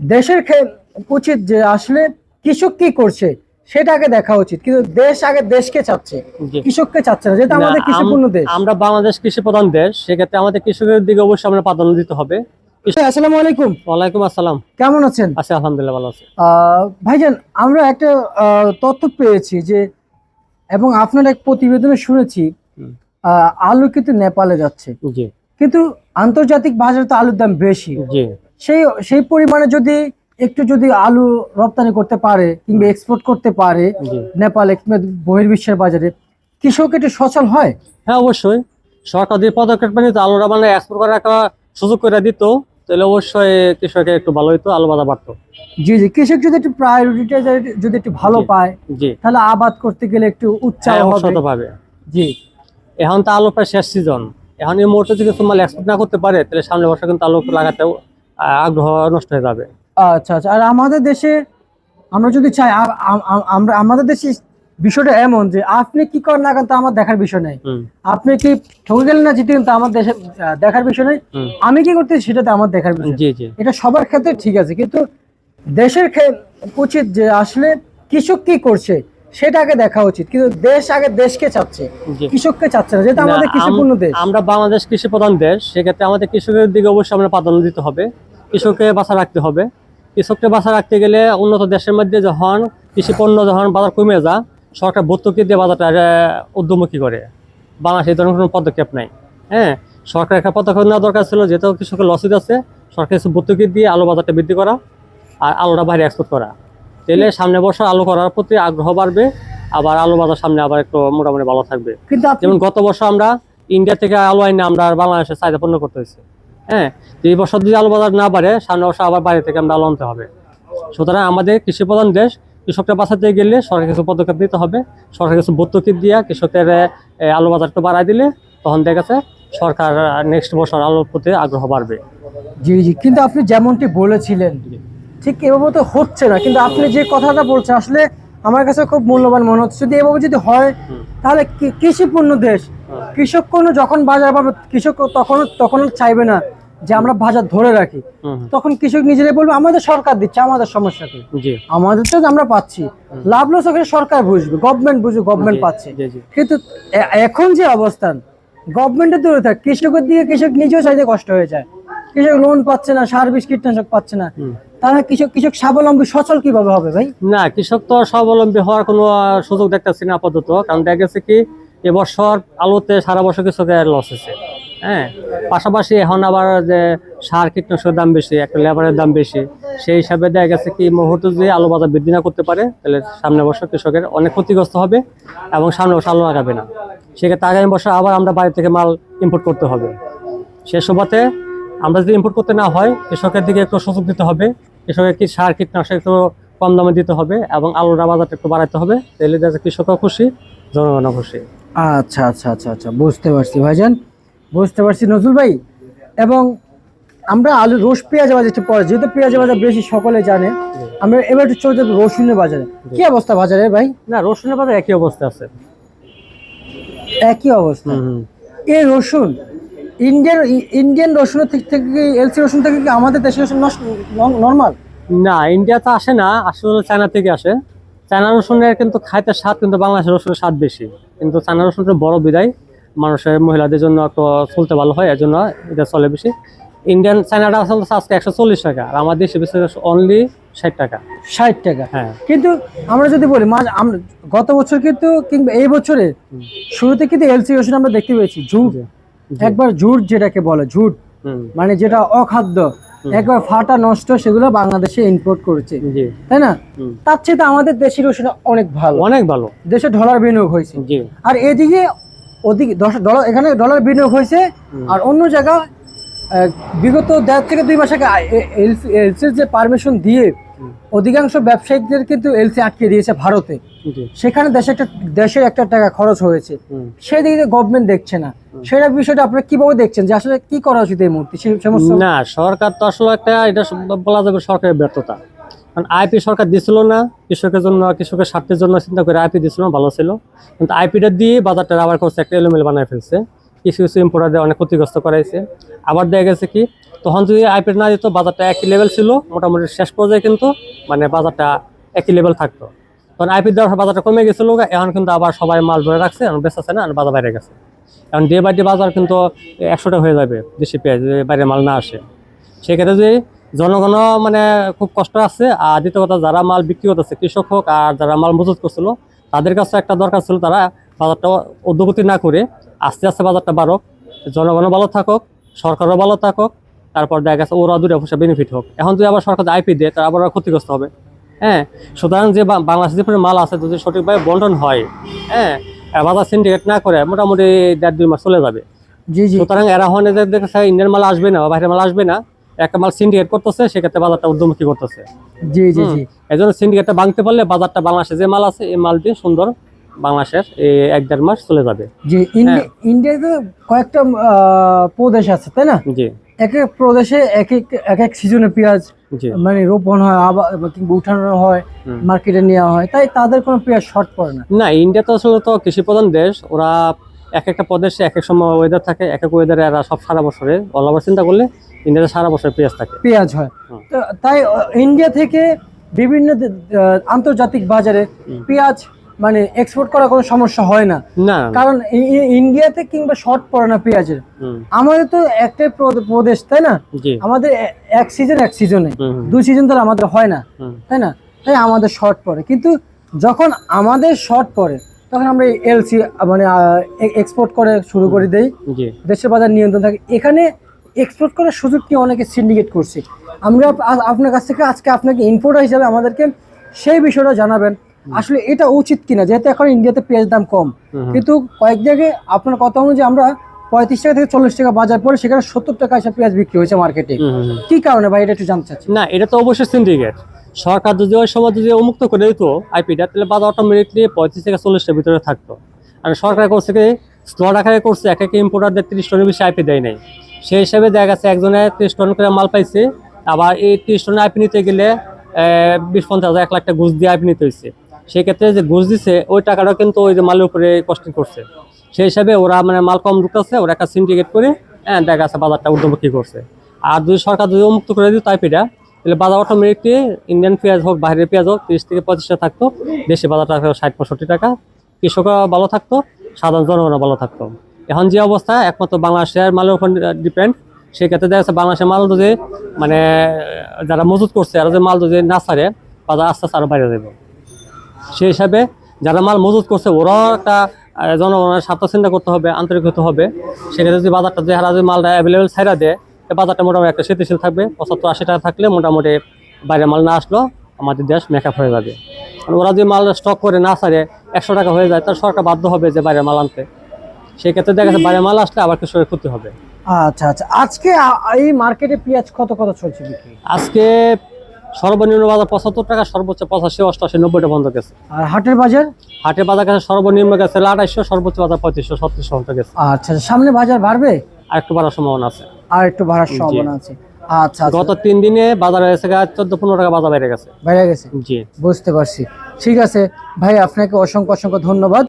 দেশের উচিত যে আসলে কৃষক কি করছে সেটা আগে দেখা উচিত। কিন্তু দেশ আগে দেশকে চাচ্ছে। কৃষককে চাচ্ছে না যেটা আমাদের কৃষিপূর্ণ দেশ। আমরা বাংলাদেশ কৃষি প্রধান দেশ সেক্ষেত্রে আমাদের কৃষকের দিকে অবশ্যই আমরা প্রাধান্য দিতে হবে। আসসালামু আলাইকুম। ওয়ালাইকুম আসসালাম। কেমন আছেন? আছি আলহামদুলিল্লাহ ভালো আছি। আহ, ভাইজান আমরা একটা আহ, তথ্য পেয়েছি যে এবং আপনার এক প্রতিবেদনে শুনেছি আহ, আলু কিন্তু নেপালে যাচ্ছে। কিন্তু আন্তর্জাতিক বাজারে তো আলুর দাম বেশি। সেই সেই পরিমাণে যদি একটু যদি আলু রপ্তানি করতে পারে কিংবা এক্সপোর্ট করতে পারে নেপালে কিংবা বহির্বিশ্বের বাজারে কৃষক একটু সচল হয়? হ্যাঁ অবশ্যই। সরকার যে পদক্ষেপ নিত আলুরা মানে এক্সপোর্ট করার একটা সুযোগ করে দিত তাহলে অবশ্যই কৃষকের একটু ভালো হইতো আলু বাজার বাড়তো। জি জি। কৃষক যদি একটু প্রায়োরিটিটা যদি একটু ভালো পায় জি। তাহলে আবাদ করতে গেলে একটু উৎসাহ হ্যাঁ, হবে। পাবে জি। এখন তো আলু প্রায় শেষ সিজন এখন এই মুহূর্তে যদি কিছু মাল এক্সপোর্ট না করতে পারে তাহলে সামনে বছর কিন্তু আলু লাগাতেও আহ, আগ্রহ নষ্ট হয়ে যাবে। আচ্ছা আচ্ছা। আর আমাদের দেশে আমরা যদি চাই আমরা আমাদের দেশে বিষয়টা এমন যে আপনি কি করেন না তা আমার দেখার বিষয় নেই। আপনি কি ঠকে গেলেন না জিতে তা আমার দেশে দেখার বিষয় নেই। আমি কি করতে সেটাতে আমার দেখার বিষয় এটা সবার ক্ষেত্রে ঠিক আছে কিন্তু দেশের উচিত যে আসলে কৃষক কি করছে সেটা আগে দেখা উচিত। কিন্তু দেশ আগে দেশকে চাচ্ছে কৃষককে চাচ্ছে না যেটা আমাদের আম- কৃষিপূর্ণ দেশ। আমরা বাংলাদেশ কৃষি প্রধান দেশ সেক্ষেত্রে আমাদের কৃষকের দিকে অবশ্যই আমরা প্রাধান্য দিতে হবে। কৃষককে বাঁচা রাখতে হবে। কৃষককে বাঁচা রাখতে গেলে উন্নত দেশের মধ্যে যখন কৃষি পণ্য যখন বাজার কমে যা সরকার ভর্তুকি দিয়ে বাজারটা উদ্যমুখী করে। বাংলাদেশে এই ধরনের কোনো পদক্ষেপ নাই। হ্যাঁ সরকার একটা পদক্ষেপ নেওয়া দরকার ছিল যেহেতু কৃষকের লসিত আছে সরকার কিছু ভর্তুকি দিয়ে আলু বাজারটা বৃদ্ধি করা আর আলুটা বাইরে এক্সপোর্ট করা। তাহলে সামনে বছর আলু করার প্রতি আগ্রহ বাড়বে আবার আলু বাজার সামনে আবার একটু মোটামুটি ভালো থাকবে। কিন্তু যেমন গত বছর আমরা ইন্ডিয়া থেকে আলু আইনে আমরা বাংলাদেশে চাহিদা পূর্ণ করতে হয়েছে। হ্যাঁ এই বছর যদি আলু বাজার না বাড়ে সামনে বছর আবার বাইরে থেকে আমরা আলু আনতে হবে। সুতরাং আমাদের কৃষি প্রধান দেশ কৃষকটা বাঁচাতে গেলে সরকার কিছু পদক্ষেপ নিতে হবে। সরকার কিছু ভর্তুকি দিয়া কৃষকের আলু বাজারটা বাড়াই দিলে তখন দেখা যাচ্ছে সরকার নেক্সট বছর আলুর প্রতি আগ্রহ বাড়বে। জি জি কিন্তু আপনি যেমনটি বলেছিলেন ঠিক এভাবে তো হচ্ছে না কিন্তু আপনি যে কথাটা বলছেন আসলে আমার কাছে খুব মূল্যবান মনে হচ্ছে। যদি এভাবে যদি হয় তাহলে কৃষিপূর্ণ দেশ কৃষক কোনো যখন বাজার পাবে কৃষক তখন তখন চাইবে না। যে আমরা বাজার ধরে রাখি তখন কৃষক নিজেরাই বলবে আমাদের সরকার দিচ্ছে আমাদের সমস্যাকে আমাদের তো আমরা পাচ্ছি। লাভ লস ওখানে সরকার বুঝবে গভর্নমেন্ট বুঝবে গভর্নমেন্ট পাচ্ছে। কিন্তু এখন যে অবস্থান গভর্নমেন্টের দূরে থাক কৃষকের দিকে কৃষক নিজেও চাইতে কষ্ট হয়ে যায়। কৃষক লোন পাচ্ছে না সার বিষ কীটনাশক পাচ্ছে না। তাহলে কৃষক কৃষক স্বাবলম্বী সচল কীভাবে হবে ভাই? না কৃষক তো স্বাবলম্বী হওয়ার কোনো সুযোগ দেখতেছি না আপাতত। কারণ দেখা গেছে কি এবছর আলোতে সারা বছর কৃষকের লস হয়েছে। হ্যাঁ পাশাপাশি এখন আবার যে সার কীটনাশকের দাম বেশি, একটা লেবারের দাম বেশি, সেই হিসাবে দেখা গেছে কি মুহূর্তে যদি আলু বাজার বৃদ্ধি না করতে পারে, তাহলে সামনে বছর কৃষকের অনেক ক্ষতিগ্রস্ত হবে এবং সামনে বছর আলু লাগাবে না। সেক্ষেত্রে আগামী বছর আবার আমরা বাইরে থেকে মাল ইম্পোর্ট করতে হবে। সে সুবাদে আমরা যদি ইম্পোর্ট করতে না হয়, কৃষকের দিকে একটু সুযোগ দিতে হবে, কৃষকের কি সার কীটনাশক একটু কম দামে দিতে হবে এবং আলুর বাজারটা একটু বাড়াতে হবে, তাহলে যাচ্ছে কৃষকও খুশি, জনগণও খুশি। আচ্ছা আচ্ছা আচ্ছা আচ্ছা বুঝতে পারছি ভাইজান। বুঝতে পারছি নজরুল ভাই। এবং আমরা আলু রোজ পেঁয়াজ বাজার একটু পরে যেহেতু পেঁয়াজ বাজার বেশি সকলে জানে আমরা এবার একটু চলে যাব রসুনের বাজারে। কি অবস্থা বাজারে ভাই? না রসুনের বাজার একই অবস্থা আছে। একই অবস্থা। এই রসুন ইন্ডিয়ান ইন্ডিয়ান রসুনের থেকে থেকে কি এলসি রসুন থেকে কি আমাদের দেশের রসুন নর্মাল? না ইন্ডিয়াতে আসে না আসলে চায়না থেকে আসে। চায়না রসুনের কিন্তু খাইতে স্বাদ কিন্তু বাংলাদেশের রসুনের স্বাদ বেশি। কিন্তু চায়না রসুনটা বড় বিদায়। মানুষের মহিলাদের জন্য একটু চলতে ভালো হয় এর জন্য এটা চলে বেশি। ইন্ডিয়ান চায়নাটা আসলে আজকে একশো চল্লিশ টাকা আর আমাদের দেশে বেশি অনলি ষাট টাকা। ষাট টাকা? হ্যাঁ। কিন্তু আমরা যদি বলি মাঝ আমরা গত বছর কিন্তু কিংবা এই বছরে শুরুতে কিন্তু এলসি রসুন আমরা দেখতে পেয়েছি ঝুট। একবার ঝুট যেটাকে বলে ঝুট। মানে যেটা অখাদ্য। একবার ফাটা নষ্ট সেগুলো বাংলাদেশে ইম্পোর্ট করেছে। তাই না? তার চেয়ে তো আমাদের দেশের ওষুধ অনেক ভালো। অনেক ভালো। দেশে ঢলার বিনিয়োগ হয়েছে। আর এদিকে ওদিকে দশ ডলার এখানে ডলার বিনিয়োগ হয়েছে আর অন্য জায়গা বিগত দেড় থেকে দুই মাস আগে এলসির যে পারমিশন দিয়ে অধিকাংশ ব্যবসায়ীদের কিন্তু এলসি আটকে দিয়েছে ভারতে। সেখানে দেশে একটা দেশের একটা টাকা খরচ হয়েছে। হুম। সেদিকে গভর্নমেন্ট দেখছে না। সেটা বিষয়টা আপনারা কীভাবে দেখছেন যে আসলে কি করা উচিত এই মুহূর্তে? সেই না সরকার তো আসলে একটা এটা বলা যাবে সরকারের ব্যর্থতা। কারণ আইপি সরকার দিছিল না, কৃষকের জন্য, কৃষকের স্বার্থের জন্য চিন্তা করে আইপি দিছিল না, ভালো ছিল। কিন্তু আইপিটা দিয়ে বাজারটা আবার করছে, একটা এলোমেলো বানায় ফেলছে। কিছু কিছু ইম্পোর্টারদের অনেক ক্ষতিগ্রস্ত করাইছে। আবার দেখা গেছে কি, তখন যদি আইপিএল না দিত, বাজারটা একই লেভেল ছিল, মোটামুটি শেষ পর্যায়ে কিন্তু মানে বাজারটা একই লেভেল থাকতো। তখন আইপি দেওয়ার বাজারটা কমে গেছিল এখন কিন্তু আবার সবাই মাল ধরে রাখছে, এখন বেচাচ্ছে না বাজার বাইরে গেছে। এখন ডে বাই ডে বাজার কিন্তু একশোটা হয়ে যাবে, দেশি পেঁয়াজ, বাইরে মাল না আসে। সেক্ষেত্রে যদি জনগণ মানে খুব কষ্ট আছে। আর দ্বিতীয় কথা যারা মাল বিক্রি করতেছে কৃষক হোক আর যারা মাল মজুত করছিল তাদের কাছে একটা দরকার ছিল তারা বাজারটা উদ্যোগতি না করে আস্তে আস্তে বাজারটা বাড়ক। জনগণও ভালো থাকুক সরকারও ভালো থাকুক তারপর দেখা গেছে ওরা দুটো পয়সা বেনিফিট হোক। এখন যদি আবার সরকার আইপি দেয় তারা আবার ক্ষতিগ্রস্ত হবে। হ্যাঁ সুতরাং যে বা- বাংলাদেশে যে মাল আছে যদি সঠিকভাবে বন্টন হয় হ্যাঁ বাজার সিন্ডিকেট না করে মোটামুটি দেড় দুই মাস চলে যাবে। জি জি। সুতরাং এরা হনে যে দেখছে ইন্ডিয়ান মাল আসবে না বা বাইরের মাল আসবে না। একটা মাল সিন্ডিকেট করতেছে সেক্ষেত্রে বাজারটা উদ্যমুখী করতেছে। জি জি জি। এই জন্য সিন্ডিকেটটা ভাঙতে পারলে বাজারটা বাংলাদেশে যে মাল আছে এই মাল দিয়ে সুন্দর বাংলাদেশের এক দেড় মাস চলে যাবে। জি ইন্ডিয়াতে কয়েকটা প্রদেশ আছে তাই না? জি। এক এক প্রদেশে এক এক এক এক সিজনে পেঁয়াজ মানে রোপণ হয় আবার কিংবা উঠানো হয় মার্কেটে নেওয়া হয় তাই তাদের কোনো পেঁয়াজ শর্ট পড়ে না। না ইন্ডিয়া তো আসলে তো কৃষি প্রধান দেশ ওরা এক একটা প্রদেশে এক এক সময় ওয়েদার থাকে এক এক ওয়েদারে এরা সব সারা বছরে অল ওভার চিন্তা করলে ইন্ডিয়াতে সারা বছর পেঁয়াজ থাকে। পেঁয়াজ হয়। তাই ইন্ডিয়া থেকে বিভিন্ন আন্তর্জাতিক বাজারে। পেঁয়াজ মানে এক্সপোর্ট করার কোনো সমস্যা হয় না। কারণ ইন্ডিয়াতে কিংবা শর্ট পড়ে না পেঁয়াজের আমাদের তো একটাই প্রদেশ তাই না? আমাদের এক সিজন এক সিজনে দুই সিজন ধরে আমাদের হয় না তাই না? তাই আমাদের শর্ট পড়ে কিন্তু যখন আমাদের শর্ট পড়ে তখন আমরা এলসি মানে এক্সপোর্ট করে শুরু করে দেই। দেশের বাজার নিয়ন্ত্রণ থাকে। এখানে এক্সপোর্ট করার সুযোগ নিয়ে অনেকে সিন্ডিকেট করছে। আমরা আপনার কাছ থেকে আজকে আপনাকে ইম্পোর্টার হিসাবে আমাদেরকে সেই বিষয়টা জানাবেন। আসলে এটা উচিত কিনা? যেহেতু এখন ইন্ডিয়াতে পেঁয়াজ দাম কম। কিন্তু কয়েক জায়গায় আপনার কথা অনুযায়ী আমরা পঁয়ত্রিশ টাকা থেকে চল্লিশ টাকা বাজার পরে সেখানে সত্তর টাকা এসে পেঁয়াজ বিক্রি হয়েছে মার্কেটে। কি কারণে ভাই এটা একটু জানতে চাচ্ছি। না এটা তো অবশ্যই সিন্ডিকেট সরকার যদি ওই সময় যদি উন্মুক্ত করে দিত আইপিটা তাহলে বাজার অটোমেটিকলি পঁয়ত্রিশ থেকে চল্লিশটার ভিতরে থাকতো। আর সরকার করছে কি স্লট আকারে করছে এক এক ইম্পোর্টারদের তিরিশ টনের বেশি আইপি দেয় নাই। সেই হিসাবে দেখা গেছে একজনে ত্রিশ টন করে মাল পাইছে, আবার এই তিরিশ টনের আইপি নিতে গেলে বিশ পঞ্চাশ হাজার এক লাখ টাকা ঘুষ দিয়ে আইপি নিতে হয়েছে সেই ক্ষেত্রে যে ঘুষ দিছে, ওই টাকাটা কিন্তু ওই যে মালের উপরে কস্টিং করছে। সেই হিসাবে ওরা মানে মাল কম ঢুকতেছে ওরা একটা সিন্ডিকেট করে হ্যাঁ দেখা যাচ্ছে বাজারটা ঊর্ধ্বমুখী করছে। আর যদি সরকার যদি উন্মুক্ত করে দিত আইপিটা, তাহলে বাজার অটোমেটিকলি ইন্ডিয়ান পেঁয়াজ হোক, বাইরের পেঁয়াজ হোক, তিরিশ থেকে পঁচিশ টাকা থাকতো, দেশে বাজারটা ষাট, পঁয়ষট্টি টাকা। কৃষকরা ভালো থাকতো, সাধারণ জনগণও ভালো থাকতো। এখন যে অবস্থা, একমাত্র বাংলাদেশের মালের উপর ডিপেন্ড সেই ক্ষেত্রে দেখা যাচ্ছে বাংলাদেশের মাল যদি মানে যারা মজুত করছে আর যদি মাল যদি না ছাড়ে, বাজার আস্তে আস্তে আরও বাইরে যাবে। সেই হিসাবে যারা মাল মজুত করছে, ওরাও একটা জনগণের স্বার্থ চিন্তা করতে হবে, আন্তরিক হতে হবে। সেক্ষেত্রে যদি বাজারটা যে হারা যদি মালটা অ্যাভেলেবেল ছাইরা দেয় বাজারটা মোটামুটি একটা স্থিতিশীল থাকবে। পঁচাত্তর, আশি টাকা থাকলে মোটামুটি বাইরে মাল না আসলেও আমাদের দেশ মেকআপ হয়ে যাবে। ওরা যদি মাল স্টক করে না ছাড়ে, একশো টাকা হয়ে যায় তার সরকার বাধ্য হবে যে বাইরে মাল আনতে। সেই ক্ষেত্রে দেখা যাচ্ছে বাইরে মাল আসলে আবার কৃষকের ক্ষতি হবে। আচ্ছা আচ্ছা। আজকে এই মার্কেটে পেঁয়াজ কত কত চলছে বিক্রি? আজকে সর্বনিম্ন বাজার পঁচাত্তর টাকা সর্বোচ্চ পঁচাশি অষ্টআশি নব্বইটা বন্ধ গেছে। আর হাটের বাজার? হাটের বাজার কাছে সর্বনিম্ন গেছে আঠাইশশো সর্বোচ্চ বাজার পঁয়ত্রিশশো ছত্রিশশো পর্যন্ত গেছে। আচ্ছা আচ্ছা, সামনে বাজার বাড়বে? আর একটু বাড়ার সম্ভাবনা আছে। আর একটু বাড়ার সম্ভাবনা আছে। আচ্ছা আচ্ছা। গত তিন দিনে বাজার হয়েছে চোদ্দ পনেরো টাকা বাজার বেড়ে গেছে। বেড়ে গেছে? জি। বুঝতে পারছি। ঠিক আছে। ভাই আপনাকে অসংখ্য অসংখ্য ধন্যবাদ।